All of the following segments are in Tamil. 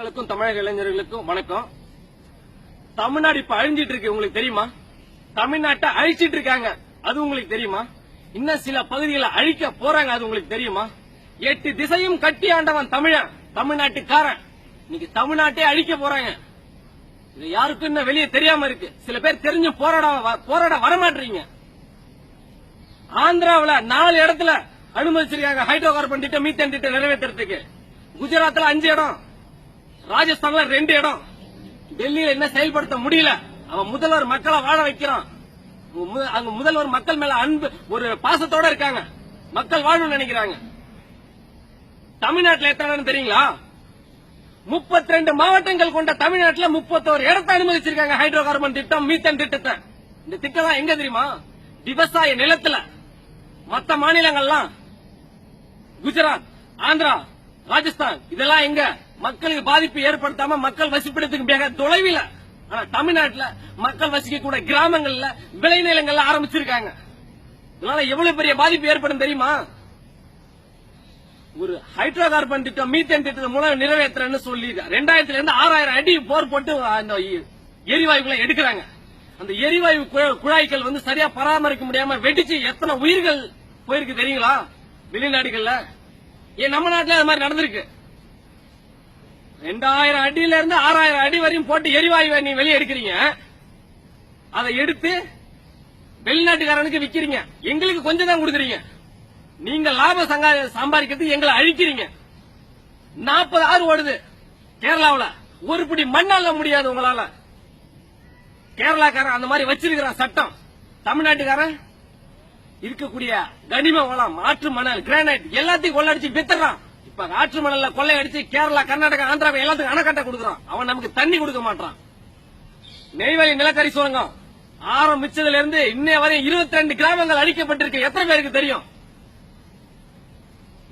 மக்களுக்கும் தமிழக இளைஞர்களுக்கும் வணக்கம். தமிழ்நாடு இப்ப அழிஞ்சிட்டு இருக்கு உங்களுக்கு தெரியுமா? தமிழ்நாட்டை அழிச்சிட்டு இருக்காங்க. அது உங்களுக்கு தெரியுமா? இன்னும் சில பகுதிகளை அழிக்க போறாங்க அது உங்களுக்கு தெரியுமா? எட்டு திசையும் கட்டி ஆண்டவன் தமிழன் தமிழ்நாட்டுக்காரன். இன்னைக்கு தமிழ்நாட்டே அழிக்க போறாங்க. இது யாருக்கும் இன்னும் வெளியே தெரியாம இருக்கு. சில பேர் தெரிஞ்சு போராட போராட வரமாட்டீங்க ஆந்திராவுல நாலு இடத்துல அனுமதிச்சிருக்காங்க ஹைட்ரோ கார்பன் திட்டம் மீத்தன் திட்டம் நிறைவேற்றுறதுக்கு குஜராத்ல அஞ்சு இடம். ராஜஸ்தான்ல ரெண்டு இடம். டெல்லியில என்ன செயல்படுத்த முடியல? அவன் முதல்வர் மக்களை வாழ வைக்கிறான். மு- அங்க முதல்வர் மக்கள் மேல அன்பு ஒரு பாசத்தோட இருக்காங்க. மக்கள் வாழணும்னு நினைக்கிறாங்க. தமிழ்நாட்டில் எத்தனை தெரியுங்களா? 32 ரெண்டு மாவட்டங்கள் கொண்ட தமிழ்நாட்டில் முப்பத்தோரு இடத்தை அனுமதிச்சிருக்காங்க ஹைட்ரோ கார்பன் திட்டம் மீத்தன் திட்டத்தை. இந்த திட்டம் தான் எங்க தெரியுமா? விவசாய நிலத்துல. மத்த மாநிலங்கள்லாம் குஜராத் ஆந்திரா ராஜஸ்தான் இதெல்லாம் எங்க? மக்களுக்கு பாதிப்பு ஏற்படுத்தாம மக்கள் வசிப்பிடத்துக்கு மிக தொலைவில் ஆனா தமிழ்நாட்டுல மக்கள் வசிக்கக்கூடிய கூட கிராமங்கள்ல விளைநிலங்கள்ல ஆரம்பிச்சிருக்காங்க. இதனால எவ்வளவு பெரிய பாதிப்பு ஏற்படும் தெரியுமா? ஒரு ஹைட்ரோ கார்பன் திட்டம் மீத்தேன் திட்டத்தின் மூலம் நிறைவேற்றுறேன்னு சொல்லி ரெண்டாயிரத்துல இருந்து ஆறாயிரம் அடி போர் போட்டு அந்த எரிவாயுகளை எடுக்கிறாங்க. அந்த எரிவாயு குழாய்கள் வந்து சரியா பராமரிக்க முடியாம வெடிச்சு எத்தனை உயிர்கள் போயிருக்கு தெரியுங்களா? வெளிநாடுகள்ல. ஏன் நம்ம நாட்டுல அது மாதிரி நடந்திருக்கு. ரெண்டாயிரம் அடியில இருந்து ஆறாயிரம் அடி வரையும் போட்டு எரிவாயு நீ வெளியே எடுக்கிறீங்க. அதை எடுத்து வெளிநாட்டுக்காரனுக்கு விக்கிறீங்க. எங்களுக்கு கொஞ்சம் தான் கொடுக்குறீங்க. நீங்க லாபம் சங்கா- சம்பாதிக்கிறதுக்கு எங்களை அழிக்கிறீங்க. நாற்பது ஆறு ஓடுது கேரளாவில். ஒரு பிடி மண்ணால முடியாது உங்களால. கேரளாக்காரன் அந்த மாதிரி வச்சிருக்கிறான் சட்டம். தமிழ்நாட்டுக்காரன் இருக்கக்கூடிய கனிம வளம் ஆற்று மணல் கிரானைட் எல்லாத்தையும் கொள்ளடிச்சு வித்துறான் ஆற்று மணல்ல கொள்ளையடிச்சு கேரளா கர்நாடகா ஆந்திரா எல்லாத்துக்கும் அணைக்கட்ட கொடுக்குறான் அவன் நமக்கு தண்ணி கொடுக்க மாட்டான். நெய்வேலி நிலக்கரி சுரங்கம் ஆரம்பிச்சதுல இருந்து இன்னைய வரையும் இருபத்தி ரெண்டு கிராமங்கள் அழிக்கப்பட்டிருக்கு. எத்தனை பேருக்கு தெரியும்?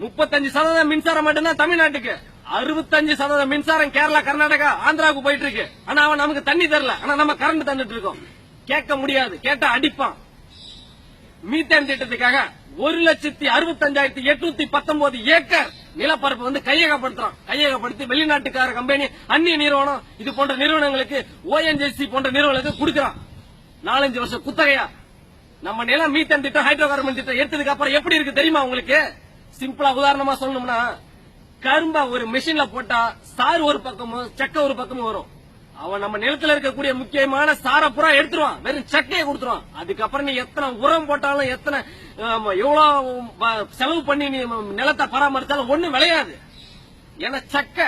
முப்பத்தஞ்சு சதவீதம் மின்சாரம் மட்டும்தான் தமிழ்நாட்டுக்கு. அறுபத்தஞ்சு சதவீதம் மின்சாரம் கேரளா கர்நாடகா ஆந்திராவுக்கு போயிட்டு இருக்கு ஆனா அவன் நமக்கு தண்ணி தரல. ஆனா நம்ம கரண்ட் தந்துட்டு இருக்கோம். கேட்க முடியாது. கேட்டா அடிப்பான். மீத்தேன் திட்டத்துக்காக ஒரு லட்சத்தி அறுபத்தஞ்சாயிரத்தி எட்நூத்தி பத்தொன்பது ஏக்கர் நிலப்பரப்பு வந்து கையகப்படுத்துறான். கையகப்படுத்தி வெளிநாட்டுக்கார கம்பெனி அந்நிய நிறுவனம் இது போன்ற நிறுவனங்களுக்கு ஓஎன்ஜிசி போன்ற நிறுவனங்களுக்கு கொடுக்கறான். நாலஞ்சு வருஷம் குத்தகையா? நம்ம நிலம் மீத்தன் திட்டம் ஹைட்ரோ கார்பன் திட்டம் எடுத்ததுக்கு அப்புறம் எப்படி இருக்கு தெரியுமா உங்களுக்கு? சிம்பிளா உதாரணமா சொல்லணும்னா கரும்பா ஒரு மிஷின்ல போட்டா சாறு ஒரு பக்கமும் செக்க ஒரு பக்கமும் வரும். அவன் நம்ம நிலத்துல இருக்கக்கூடிய முக்கியமான சாரை எடுத்துருவான். வெறும் சக்கையை கொடுத்துருவான். அதுக்கப்புறம் நீ எத்தனை உரம் போட்டாலும் எத்தனை எவ்வளவு செலவு பண்ணி நீ நிலத்தை பராமரிச்சாலும் ஒண்ணும் விளையாது. ஏன்னா சக்க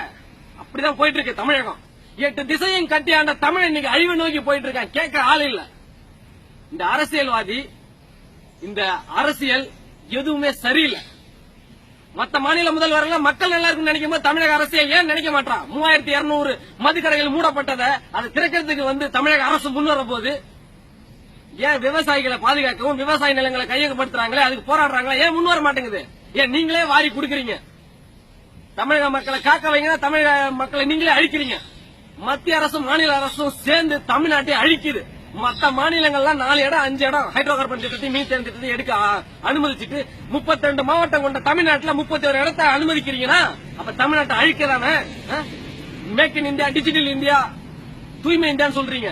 அப்படிதான் போயிட்டு இருக்கு தமிழகம். எட்டு திசையும் கட்டியாண்ட தமிழ் இன்னைக்கு அழிவு நோக்கி போயிட்டு இருக்கான் கேட்க ஆள் இல்ல. இந்த அரசியல்வாதி இந்த அரசியல் எதுவுமே சரியில்லை. மத்த மாநில முதல்வர்கள் மக்கள் நல்லா இருக்கும் நினைக்கும் போது தமிழக அரசியல் ஏன் நினைக்க மாட்டான் மூவாயிரத்தி இருநூறு மதுக்கடைகள் மூடப்பட்டதை அதை திறக்கிறதுக்கு வந்து தமிழக அரசு முன்வர போது ஏன் விவசாயிகளை பாதுகாக்கவும் விவசாய நிலங்களை கையகப்படுத்துறாங்களே அதுக்கு போராடுறாங்களே ஏன் முன்வர மாட்டேங்குது? ஏன் நீங்களே வாரி கொடுக்குறீங்க? தமிழக மக்களை காக்க வைங்க தமிழக மக்களை நீங்களே அழிக்கிறீங்க. மத்திய அரசும் மாநில அரசும் சேர்ந்து தமிழ்நாட்டை அழிக்குது. மத்த மாநிலங்கள்லாம் நாலு இடம் அஞ்சு இடம். ஹைட்ரோ கார்பன் திட்டத்தையும் மீத்தேன் திட்டத்தையும் எடுக்க அனுமதிச்சுட்டு முப்பத்தி ரெண்டு மாவட்டம் கொண்ட தமிழ்நாட்டுல 31 இடத்தை அனுமதிக்கிறீங்கன்னா அப்ப தமிழ்நாட்டை அழிக்கதானே make in India digital India தூய்மை இந்தியான்னு சொல்றீங்க.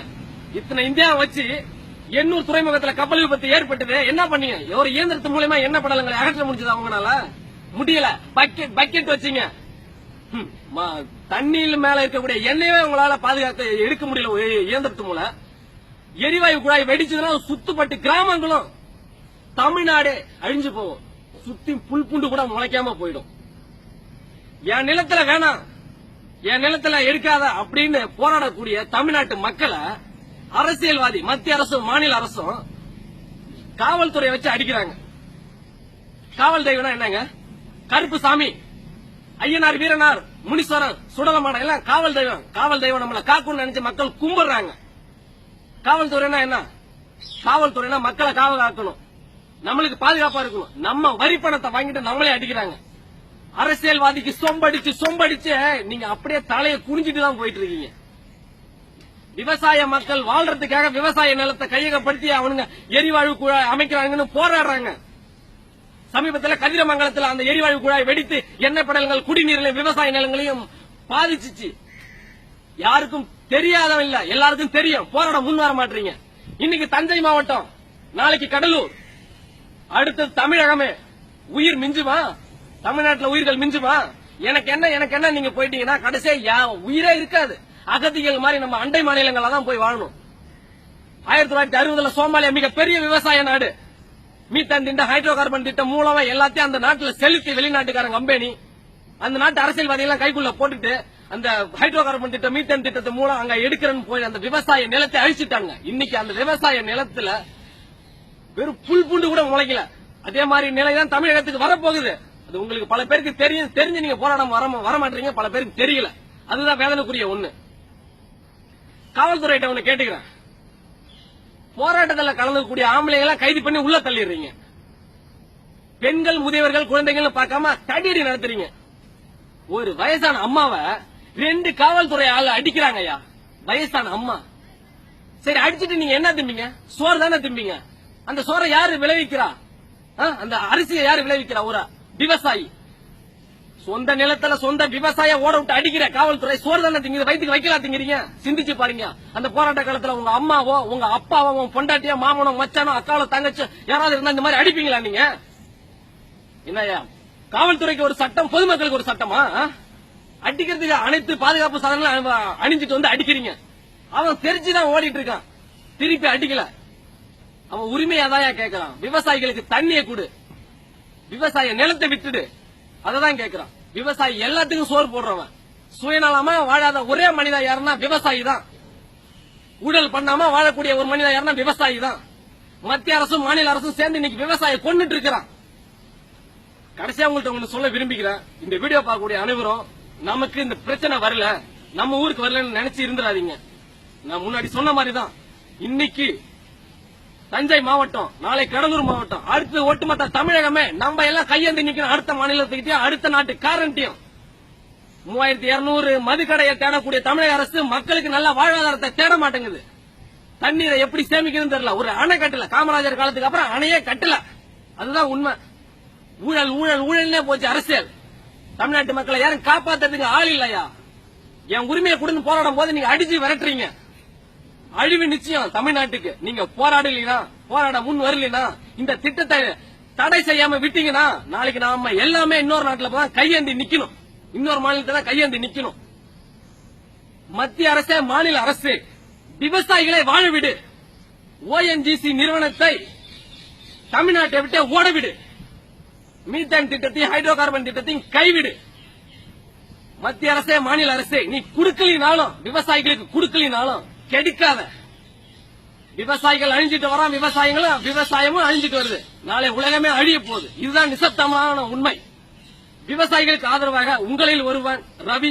இத்தனை இந்தியா வச்சு எண்ணூர் துறைமுகத்துல கப்பல் விபத்து ஏற்பட்டது. என்ன பண்ணீங்க? ஒரு இயந்திரத்து மூலயமா என்ன படலங்களை அகற்ற முடிஞ்சது அவங்களால முடியல. பக்கெட் பக்கெட் வச்சீங்க. ஹம், தண்ணியில் மேல இருக்கக்கூடிய எண்ணெயவே உங்களால பாதுகாத்து எடுக்க முடியல இயந்திரத்து மூலம். எரிவாயு குழாய் வெடிச்சதுன்னா சுத்துப்பட்டு கிராமங்களும் தமிழ்நாடே அழிஞ்சு போகும். சுத்தி புல் புண்டு கூட முளைக்காம போயிடும். என் நிலத்துல வேணாம். என் நிலத்துல எடுக்காத அப்படின்னு போராடக்கூடிய தமிழ்நாட்டு மக்களை அரசியல்வாதி மத்திய அரசும் மாநில அரசும் காவல்துறையை வச்சு அடிக்கிறாங்க. காவல் தெய்வம்னா என்னங்க? கருப்பு சாமி ஐயனார் வீரனார் முனீஸ்வரர் சுடலமான எல்லாம் காவல் தெய்வம். காவல் தெய்வம் நம்மளை காக்கும்னு நினைச்சு மக்கள் கும்பிடுறாங்க. காவல்துறைனா என்ன? காவல்துறைனா மக்களை காவல் காக்கணும் நம்மளுக்கு பாதுகாப்பா இருக்கணும். நம்ம வரி பணத்தை வாங்கிட்டு நம்மளே அடிக்கிறாங்க. அரசியல்வாதிக்கு சொம்படிச்சு சொம்படிச்சு நீங்க அப்படியே தலையை குனிஞ்சிட்டு தான் போயிட்டு இருக்கீங்க விவசாய மக்கள் வாழ்றதுக்காக விவசாய நிலத்தை கையகப்படுத்தி அவனுங்க எரிவாயு குழாய் அமைக்கிறாங்கன்னு போராடுறாங்க. சமீபத்துல கதிரமங்கலத்துல அந்த எரிவாயு குழாய் வெடித்து எண்ணெய் படல்கள் குடிநீரிலையும் விவசாய நிலங்களையும் பாதிச்சிச்சு. யாருக்கும் தெரியாதவன் இல்ல. எல்லாருக்கும் தெரியும். போராட முன் வர மாட்டீங்க இன்னைக்கு தஞ்சை மாவட்டம் நாளைக்கு கடலூர். அடுத்தது தமிழகமே. உயிர் மிஞ்சுமா? தமிழ்நாட்டுல உயிர்கள் மிஞ்சுமா? எனக்கு என்ன எனக்கு என்ன? நீங்க போயிட்டீங்கன்னா கடைசியா உயிரே இருக்காது. அகதிகள் மாதிரி நம்ம அண்டை மாநிலங்கள தான் போய் வாழணும். ஆயிரத்தி தொள்ளாயிரத்தி அறுபதுல சோமாலியா மிகப்பெரிய விவசாய நாடு. மீத்தன் திட்டம் ஹைட்ரோ கார்பன் திட்டம் மூலமா எல்லாத்தையும் அந்த நாட்டுல செலுத்தி வெளிநாட்டுக்காரன் கம்பெனி அந்த நாட்டு அரசியல்வாதிகள் கைக்குள்ள போட்டுட்டு அந்த ஹைட்ரோ கார்பன் திட்டம் மீத்தன் திட்டத்து மூலம் அங்க எடுக்கிறேன்னு போய் அந்த விவசாய நிலத்தை அழிச்சிட்டாங்க. இன்னைக்கு அந்த விவசாய நிலத்துல வெறும் புல் பூண்டு கூட முளைக்கல. அதே மாதிரி நிலை தான் தமிழகத்துக்கு வரப்போகுது. அது உங்களுக்கு பல பேருக்கு தெரியும். தெரிஞ்சு நீங்க போராடம் வர வர மாட்டீங்க பல பேருக்கு தெரியல. அதுதான் வேதனைக்குரிய ஒண்ணு. காவல்துறையிட்ட ஒண்ணு கேட்டுக்கிறேன். போராட்டத்துல கலந்துக்கூடிய ஆம்பளைகளை கைது பண்ணி உள்ள தள்ளிடுறீங்க. பெண்கள் முதியவர்கள் குழந்தைகள் பார்க்காம தடியடி நடத்துறீங்க. ஒரு வயசான அம்மாவை ரெண்டு காவல்துறை ஆளு அடிக்கிறாங்க ஐயா. வயசான அம்மா. சரி அடிச்சிட்டு நீங்க என்ன திம்பிங்க? சோறு தானே திம்பிங்க? அந்த சோறை யாரு விளைவிக்கிறா? ஆ? அந்த அரிசியை யாரு விளைவிக்கிறா ஒரு விவசாயி. சொந்த நிலத்துல சொந்த விவசாய ஓட விட்டு அடிக்கிற காவல்துறை சோறு தானே திங்குது? வயிற்றுக்கு வைக்கலாம் திங்கிறீங்க? சிந்திச்சு பாருங்க. அந்த போராட்ட காலத்துல உங்க அம்மாவோ உங்க அப்பாவோ உங்க பொண்டாட்டியோ மாமனோ மச்சானோ அக்காவோ தங்கச்சி யாராவது இருந்தா இந்த மாதிரி அடிப்பீங்களா நீங்க? என்னய்யா? காவல்துறைக்கு ஒரு சட்டம் பொதுமக்களுக்கு ஒரு சட்டமா? ஆ? அடிக்கிறதுக்கு அனைத்து பாதுகாப்பு சாதனங்களும் அணிஞ்சிட்டு வந்து அடிக்கிறீங்க. அவன் தெரிஞ்சுதான் ஓடிட்டு இருக்கான். திருப்பி அடிக்கல. அவன் உரிமையா தான் கேட்கறான் விவசாயிகளுக்கு தண்ணியை கொடு. விவசாய நிலத்தை விட்டுடு. அததான் கேட்கறான் விவசாயி எல்லாத்துக்கும் சோறு போடுறவன். சுயநலமா வாழாத ஒரே மனிதா யாருன்னா விவசாயி தான். ஊழல் பண்ணாம வாழக்கூடிய ஒரு மனிதா யாருன்னா விவசாயி தான். மத்திய அரசும் மாநில அரசும் சேர்ந்து இன்னைக்கு விவசாயி கொண்டுட்டு இருக்கிறான். கடைசியா உங்கள்கிட்ட ஒண்ணு சொல்ல விரும்பிக்கிறேன் இந்த வீடியோ பார்க்கக்கூடிய அனைவரும் நமக்கு இந்த பிரச்சனை வரல நம்ம ஊருக்கு வரலன்னு நினைச்சு இருந்துடாதீங்க. நான் முன்னாடி சொன்ன மாதிரி தான் இன்னைக்கு தஞ்சை மாவட்டம் நாளை கடலூர் மாவட்டம் அடுத்து ஒட்டுமொத்த தமிழகமே நம்ம எல்லாம் கையெழுந்து நிக்கணும். அடுத்த மாநிலத்துக்கிட்டயும் அடுத்த நாட்டு காரண்டியும் மூவாயிரத்தி இருநூறு மதுக்கடையை தேடக்கூடிய தமிழக அரசு மக்களுக்கு நல்ல வாழ்வாதாரத்தை தேட மாட்டேங்குது. தண்ணீரை எப்படி சேமிக்கணும்னு தெரியல. ஒரு அணை கட்டல. காமராஜர் காலத்துக்கு அப்புறம் அணையே கட்டல. அதுதான் உண்மை. ஊழல் ஊழல் ஊழல்னே போச்சு அரசியல். தமிழ்நாட்டு மக்களை யாரும் காப்பாத்துறதுக்கு ஆள் இல்லையா? என் உரிமையை கொடுத்து போராடும் போது நீங்க அடிச்சு விரட்டுறீங்க. அழிவு நிச்சயம் தமிழ்நாட்டுக்கு. நீங்க போராடலைனா போராட முன் வரலைனா இந்த திட்டத்தை தடை செய்யாம விட்டீங்கன்னா நாளைக்கு நாம எல்லாமே இன்னொரு நாட்டுல போய் கையேந்தி நிக்கணும். இன்னொரு மாநிலத்துல கையேந்தி நிக்கணும். மத்திய அரசே மாநில அரசு விவசாயிகளை வாழ விடு. ஓஎன்ஜிசி நிறுவனத்தை தமிழ்நாட்டை விட்டு ஓட விடு. மீத்தேன் திட்டத்தையும் ஹைட்ரோ கார்பன் திட்டத்தையும் கைவிடு. மத்திய அரசே மாநில அரசே நீ குடுக்கலினாலும் விவசாயிகளுக்கு குடுக்கலினாலும் கெடுக்காத. விவசாயிகள் அழிஞ்சிட்டு வரான் விவசாயிகளும் விவசாயமும் அழிஞ்சிட்டு வருது. நாளை உலகமே அழிய போகுது. இதுதான் நிசப்தமான உண்மை. விவசாயிகளுக்கு ஆதரவாக உங்களில் ஒருவன் ரவி